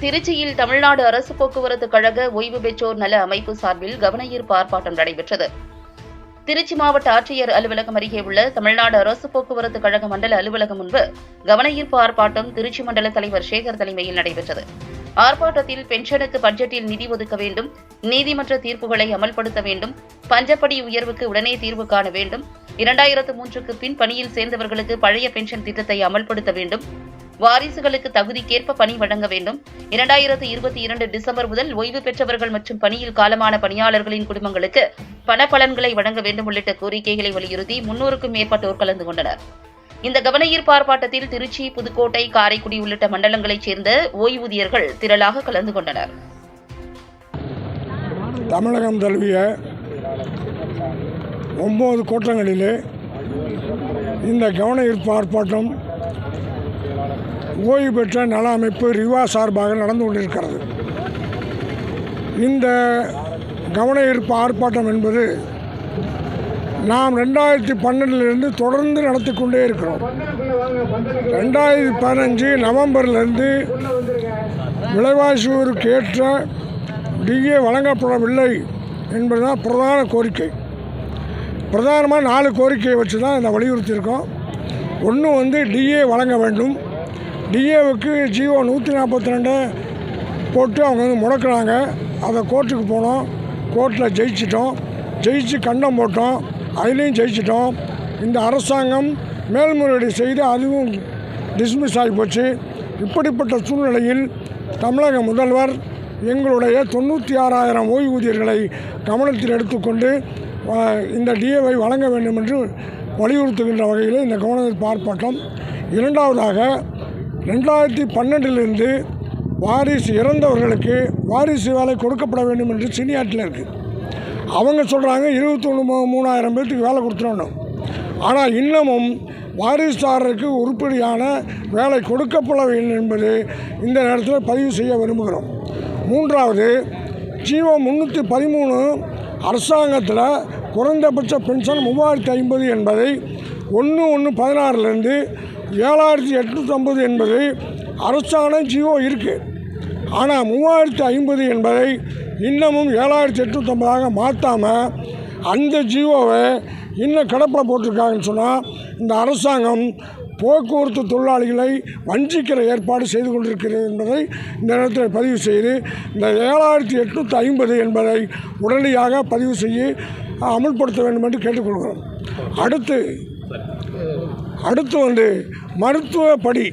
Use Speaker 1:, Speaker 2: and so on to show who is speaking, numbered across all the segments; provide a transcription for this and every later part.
Speaker 1: திருச்சியில் தமிழ்நாடு அரசு போக்குவரத்து கழக ஓய்வு பெற்றோர் நல அமைப்பு சார்பில் கவனஈர்ப்பு ஆர்ப்பாட்டம் நடைபெற்றது. திருச்சி மாவட்ட ஆட்சியர் அலுவலகம் அருகே உள்ள தமிழ்நாடு அரசு போக்குவரத்து கழக மண்டல அலுவலகம் முன்பு கவனஈர்ப்பு ஆர்ப்பாட்டம் திருச்சி மண்டல தலைவர் சேகர் தலைமையில் நடைபெற்றது. ஆர்ப்பாட்டத்தில் பென்ஷனுக்கு பட்ஜெட்டில் நிதி ஒதுக்க வேண்டும் நீதிமன்ற தீர்ப்புகளை அமல்படுத்த வேண்டும் பஞ்சப்படி உயர்வுக்கு உடனே தீர்வு காண வேண்டும் இரண்டாயிரத்து மூன்றுக்கு பின் பணியில் சேர்ந்தவர்களுக்கு பழைய பென்ஷன் திட்டத்தை அமல்படுத்த வேண்டும் வாரிசுகளுக்கு தகுதிக்கேற்ப பணி வழங்க வேண்டும். இரண்டாயிரத்து இருபத்தி இரண்டு டிசம்பர் முதல் ஓய்வு பெற்றவர்கள் மற்றும் பணியில் காலமான பணியாளர்களின் குடும்பங்களுக்கு பண பலன்களை வழங்க வேண்டும் உள்ளிட்ட கோரிக்கைகளை வலியுறுத்தி முன்னூறுக்கும் மேற்பட்டோர் கலந்து கொண்டனர். இந்த கவனஈர்ப்பார்ப்பாட்டத்தில் திருச்சி புதுக்கோட்டை காரைக்குடி உள்ளிட்ட மண்டலங்களைச் சேர்ந்த ஓய்வூதியர்கள் திரளாக கலந்து கொண்டனர்.
Speaker 2: தமிழகம் தழுவிய ஒம்பது கூட்டங்களிலே இந்த கவன ஈர்ப்பு ஆர்ப்பாட்டம் ஓய்வு பெற்ற நல அமைப்பு ரிவா சார்பாக நடந்து கொண்டிருக்கிறது. இந்த கவன ஈர்ப்பு ஆர்ப்பாட்டம் என்பது நாம் ரெண்டாயிரத்தி பன்னெண்டிலிருந்து தொடர்ந்து நடத்தி கொண்டே இருக்கிறோம். ரெண்டாயிரத்தி பதினஞ்சு நவம்பர்லேருந்து விலைவாசி ஏற்ற டிஏ வழங்கப்படவில்லை என்பதுதான் பிரதான கோரிக்கை. பிரதானமாக நாலு கோரிக்கையை வச்சு தான் இந்த வலியுறுத்தியிருக்கோம். ஒன்று வந்து டிஏ வழங்க வேண்டும். டிஏவுக்கு ஜிஓ நூற்றி நாற்பத்தி ரெண்டு போட்டு அவங்க வந்து முடக்கிறாங்க அதை கோர்ட்டுக்கு போனோம். கோர்ட்டில் ஜெயிச்சிட்டோம். ஜெயிச்சு கண்டம் போட்டோம். அதுலேயும் ஜெயிச்சிட்டோம். இந்த அரசாங்கம் மேல்முறையீடு செய்து அதுவும் டிஸ்மிஸ் ஆகி போச்சு. இப்படிப்பட்ட சூழ்நிலையில் தமிழக முதல்வர் எங்களுடைய தொண்ணூற்றி ஆறாயிரம் ஓய்வூதியர்களை கவனத்தில் எடுத்துக்கொண்டு இந்த டிஏவை வழங்க வேண்டும் என்று வலியுறுத்துகின்ற வகையில் இந்த கவன ஆர்ப்பாட்டம் இரண்டாவதாக ரெண்டாயிரத்தி பன்னெண்டிலிருந்து வாரிசு இறந்தவர்களுக்கு வாரிசு வேலை கொடுக்கப்பட வேண்டும் என்று சினியாட்டில் இருக்குது அவங்க சொல்கிறாங்க இருபத்தொன்று மூணாயிரம் பேர்த்துக்கு வேலை கொடுத்துடணும். ஆனால் இன்னமும் வாரிசுதாரருக்கு உருப்படியான வேலை கொடுக்கப்படவில்லை என்பது இந்த நேரத்தில் பதிவு செய்ய விரும்புகிறோம். மூன்றாவது ஜீவோ முந்நூற்றி பதிமூணு அரசாங்கத்தில் குறைந்தபட்ச பென்ஷன் மூவாயிரத்தி ஐம்பது என்பதை ஒன்று ஒன்று பதினாறுலேருந்து ஏழாயிரத்தி எட்நூற்றம்பது என்பது அரசாணை ஜியோ இருக்குது ஆனால் மூவாயிரத்து ஐம்பது என்பதை இன்னமும் ஏழாயிரத்தி எட்நூற்றம்பதாக மாற்றாமல் அந்த ஜியோவை இன்னும் கிடப்பில் போட்டிருக்காங்கன்னு சொன்னால் இந்த அரசாங்கம் போக்குவரத்து தொழிலாளிகளை வஞ்சிக்கிற ஏற்பாடு செய்து கொண்டிருக்கிறது என்பதை இந்த நேரத்தில் பதிவு செய்து இந்த ஏழாயிரத்தி எட்நூற்றி ஐம்பது என்பதை உடனடியாக பதிவு செய்ய அமுல்படுத்த வேண்டும் என்று கேட்டுக்கொள்கிறோம். அடுத்து அடுத்து வந்து மருத்துவ படி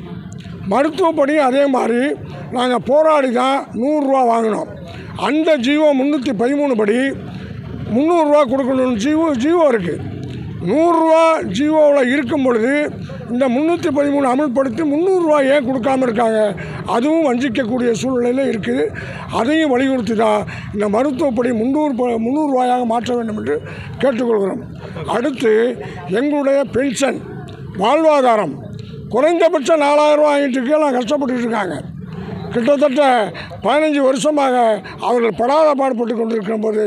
Speaker 2: மருத்துவ படி அதே மாதிரி நாங்கள் போராடி தான் நூறுரூவா வாங்கினோம். அந்த ஜீவோ முந்நூற்றி பதிமூணு படி முந்நூறுரூவா கொடுக்கணும்னு ஜீவோ ஜீவோ இருக்குது நூறுரூவா ஜீவோவில் இருக்கும் பொழுது இந்த முந்நூற்றி பதிமூணு அமல்படுத்தி முந்நூறுரூவா ஏன் கொடுக்காம இருக்காங்க? அதுவும் வஞ்சிக்கக்கூடிய சூழ்நிலையில் இருக்குது அதையும் வலியுறுத்தி தான் இந்த மருத்துவப்படி முந்நூறு ப- முந்நூறுரூவாயாக மாற்ற வேண்டும் என்று கேட்டுக்கொள்கிறோம். அடுத்து எங்களுடைய பென்ஷன். வாழ்வாதாரம். குறைந்தபட்சம் நாலாயிரம் ரூபாய் ஆகிட்டு எல்லாம் கஷ்டப்பட்டுட்டு இருக்காங்க. கிட்டத்தட்ட பதினஞ்சு வருஷமாக அவர்கள் படாத பாடுபட்டு கொண்டிருக்கும்போது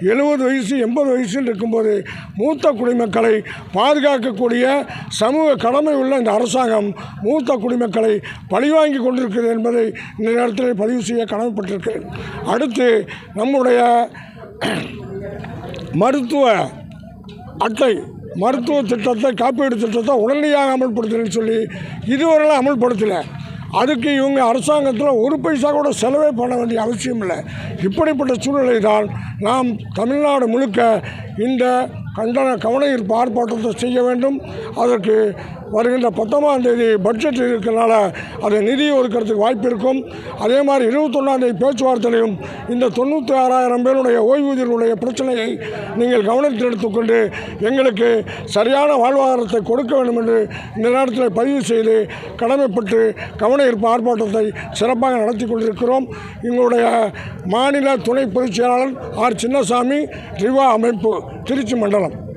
Speaker 2: எழுபது வயசு எண்பது வயசில் இருக்கும்போது மூத்த குடிமக்களை பாதுகாக்கக்கூடிய சமூக கடமை உள்ள இந்த அரசாங்கம் மூத்த குடிமக்களை பழிவாங்கி கொண்டிருக்கிறது என்பதை இந்த நேரத்தில் பதிவு செய்ய கடமைப்பட்டிருக்கிறேன். அடுத்து நம்முடைய மருத்துவ அட்டை மருத்துவ திட்டத்தை காப்பீடு திட்டத்தை உடனடியாக அமல்படுத்தணும்னு சொல்லி இதுவரையிலும் அமல்படுத்தலை. அதுக்கு இவங்க அரசாங்கத்தில் ஒரு பைசா கூட செலவே பண்ண வேண்டிய அவசியம் இல்லை. இப்படிப்பட்ட சூழ்நிலை தான் நாம் தமிழ்நாடு முழுக்க இந்த கண்டன கவன ஈர்ப்பு ஆர்ப்பாட்டத்தை செய்ய வேண்டும். அதற்கு வருகின்ற பத்தொன்பதாம் தேதி பட்ஜெட் இருக்கிறனால அதை நிதி ஒதுக்கிறதுக்கு வாய்ப்பு இருக்கும். அதே மாதிரி இருபத்தொன்னாம் தேதி பேச்சுவார்த்தையிலையும் இந்த தொண்ணூற்றி ஆறாயிரம் பேருடைய ஓய்வூதியர்களுடைய பிரச்சனையை நீங்கள் கவனத்தில் எடுத்துக்கொண்டு எங்களுக்கு சரியான வாழ்வாதாரத்தை கொடுக்க வேண்டும் என்று இந்த நேரத்தில் பதிவு செய்து கடமைப்பட்டு கவன ஈர்ப்பு ஆர்ப்பாட்டத்தை சிறப்பாக நடத்தி கொண்டிருக்கிறோம். எங்களுடைய மாநில துணை பொதுச் செயலாளர் ஆர். சின்னசாமி ரிவா அமைப்பு. திருச்சி மண்டலம்.